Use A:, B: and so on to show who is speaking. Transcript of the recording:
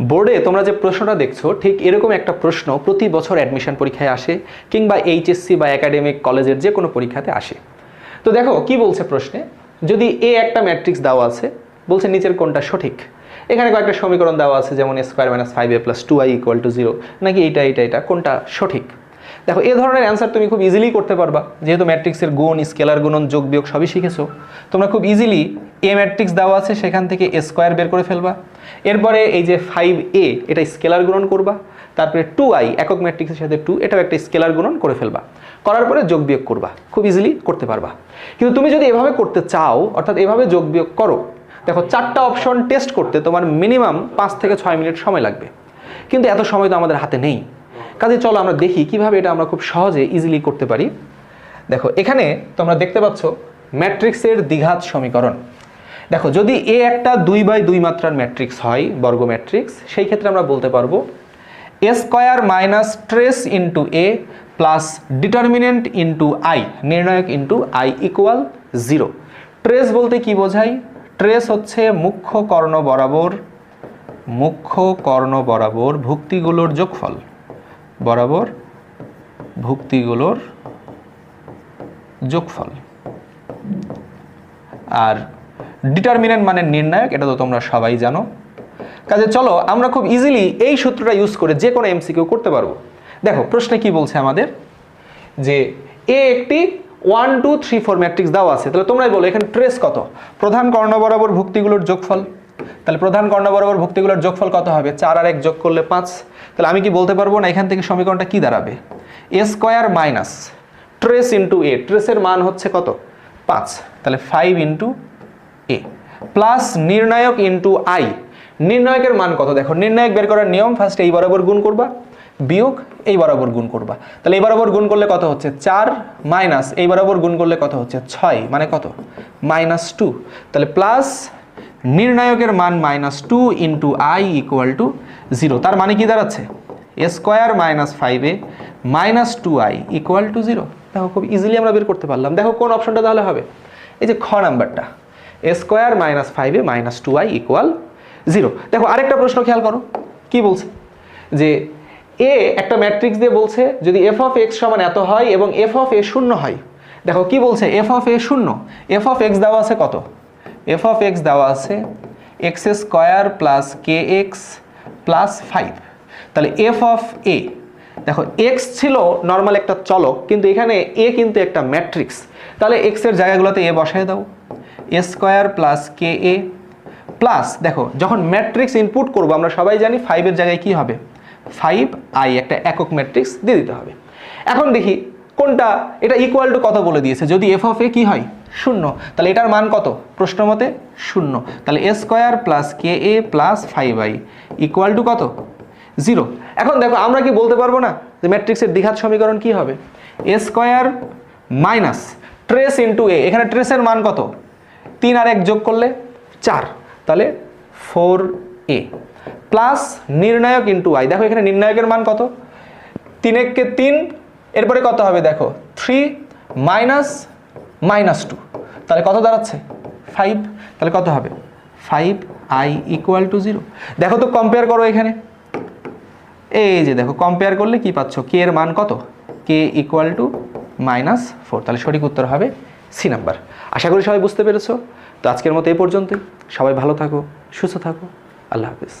A: বোর্ডে তোমরা যে প্রশ্নটা দেখছ, ঠিক এরকম একটা প্রশ্ন প্রতি বছর অ্যাডমিশন পরীক্ষায় আসে কিংবা এইচএসসি বা একাডেমিক কলেজের যে কোনো পরীক্ষাতে আসে। তো দেখো, কি বলছে প্রশ্নে? যদি এ একটা ম্যাট্রিক্স দেওয়া আছে, বলছে নিচের কোনটা সঠিক। এখানে কয়েকটা সমীকরণ দেওয়া আছে, যেমন square minus five A plus two I equal to zero নাকি এইটা এইটা এটা কোনটা সঠিক? দেখো, এ ধরনের অ্যান্সার তুমি খুব ইজিলি করতে পারবা। যেহেতু ম্যাট্রিক্সের গুণ স্কেলার গুণন, যোগ, বিয়োগ সবই শিখেছো। তোমরা খুব ইজিলি এ ম্যাট্রিক্স দেওয়া আছে, সেখান থেকে এ স্কোয়ার বের করে ফেলবা। এরপরে এই যে ফাইভ এ এটা স্কেলার গুণন করবা। তারপরে টু আই একক ম্যাট্রিক্সের সাথে টু এটাও একটা স্কেলার গুণন করে ফেলবা। করার পরে যোগ বিয়োগ করবা। খুব ইজিলি করতে পারবা। কিন্তু তুমি যদি এভাবে করতে চাও, অর্থাৎ এভাবে যোগ বিয়োগ করো, দেখো চারটা অপশন টেস্ট করতে তোমার মিনিমাম পাঁচ থেকে ছয় মিনিট সময় লাগবে। কিন্তু এত সময় তো আমাদের হাতে নেই। কাজে চলো আমরা দেখি কীভাবে এটা আমরা খুব সহজে ইজিলি করতে পারি। দেখো, এখানে তোমরা দেখতে পাচ্ছ ম্যাট্রিক্সের দ্বিঘাত সমীকরণ। দেখো, যদি এ একটা দুই বাই দুই মাত্রার ম্যাট্রিক্স হয়, বর্গ ম্যাট্রিক্স সেই ক্ষেত্রে আমরা বলতে পারব A square minus trace into A plus determinant into I নির্ণায়ক into I equal zero trace বলতে কি বোঝায়? ট্রেস হচ্ছে মুখ্য কর্ণ বরাবর, মুখ্য কর্ণ বরাবর ভুক্তিগুলোর যোগফল। বরাবর ভুক্তিগুলোর যোগফল। আর ডিটারমিনেন্ট মানে নির্ণায়ক, এটা তো তোমরা সবাই জানো। কাজে চলো, আমরা খুব ইজিলি এই সূত্রটা ইউজ করে যে কোনো এমসিকিউ করতে পারব। দেখো, প্রশ্নে কি বলছে আমাদের? যে এ একটি one two three four matrix দেওয়া আছে। তাহলে তোমরাই বলো, এখানে ট্রেস কত? প্রধান কর্ণ বরাবর ভুক্তিগুলোর যোগফল। তাহলে প্রধান কর্ণ বরাবর ভুক্তিগুলোর যোগফল কত হবে? চার আর এক যোগ করলে পাঁচ। তাহলে আমি কি বলতে পারব না, এখান থেকে সমীকরণটা কি দাঁড়াবে? A square minus trace into A ট্রেসের মান হচ্ছে কত? পাঁচ। তাহলে ফাইভ ইন্টু এ প্লাস নির্ণায়ক ইন্টু আই নির্ণায়কের মান কত? দেখো, নির্ণায়ক বের করার নিয়ম ফার্স্ট এই বরাবর গুণ করবা, বিয়োগ এই বরাবর গুণ করবা। তাহলে এই বরাবর গুণ করলে কত হচ্ছে? চার মাইনাস এই বরাবর গুণ করলে কত হচ্ছে? ছয় মানে কত? মাইনাস টু তাহলে প্লাস নির্ণায়কের মান minus two into I equal to zero তার মানে কি দাঁড়াচ্ছে? A square minus five minus two I equal to zero দেখো, খুব ইজিলি আমরা বের করতে পারলাম। দেখো, কোন অপশনটা তাহলে হবে? এই যে খ নাম্বারটা। A square minus five minus two I equal zero দেখো, আরেকটা প্রশ্ন খেয়াল করো, কি বলছে? যে এ একটা ম্যাট্রিক্স দিয়ে বলছে, যদি এফ অফ এক্স সমান এত হয় এবং এফ অফ এ শূন্য হয়, দেখো কি বলছে? এফ অফ এ শূন্য। এফ অফ এক্স দেওয়া আছে কত? এফ অফ এক্স দেওয়া আছে X square plus K X plus five তাহলে এফ অফ এ দেখো এক্স ছিল নর্মাল একটা চলক, কিন্তু এখানে এ কিন্তু একটা ম্যাট্রিক্স তাহলে এক্সের জায়গাগুলোতে এ বসায় দাও। A square plus K A plus দেখো, যখন ম্যাট্রিক্স ইনপুট করব, আমরা সবাই জানি ফাইভের জায়গায় কি হবে? ফাইভ আই একটা একক ম্যাট্রিক্স দিয়ে দিতে হবে। এখন দেখি, কোনটা, এটা ইকুয়াল টু কত বলে দিয়েছে? যদি এফ অফ এ কি হয়? শূন্য। তাহলে এটার মান কত? প্রশ্ন মতে, শূন্য। তাহলে A square plus K A plus five I equal to কত? জিরো। এখন দেখো, আমরা কি বলতে পারব না যে ম্যাট্রিক্সের দ্বিঘাত সমীকরণ কি হবে? A square minus trace into A. এখানে ট্রেসের মান কত? তিন আর এক যোগ করলে চার। তাহলে ফোর এ। প্লাস নির্ণায়ক ইন্টু আই। দেখো, এখানে নির্ণায়কের মান কত? তিন এককে তিন। এরপরে কত হবে দেখো? Three minus minus two. তাহলে কত দাঁড়াচ্ছে? ফাইভ। তাহলে কত হবে? Five I equal to zero. দেখো তো, কম্পেয়ার করো এখানে। এই যে দেখো কম্পেয়ার করলে কি পাচ্ছ? কে এর মান কত? K equal to minus four তাহলে সঠিক উত্তর হবে সি নাম্বার আশা করি সবাই বুঝতে পেরেছ। তো আজকের মতো এই পর্যন্তই। সবাই ভালো থাকো, সুস্থ থাকো। আল্লাহ হাফিজ।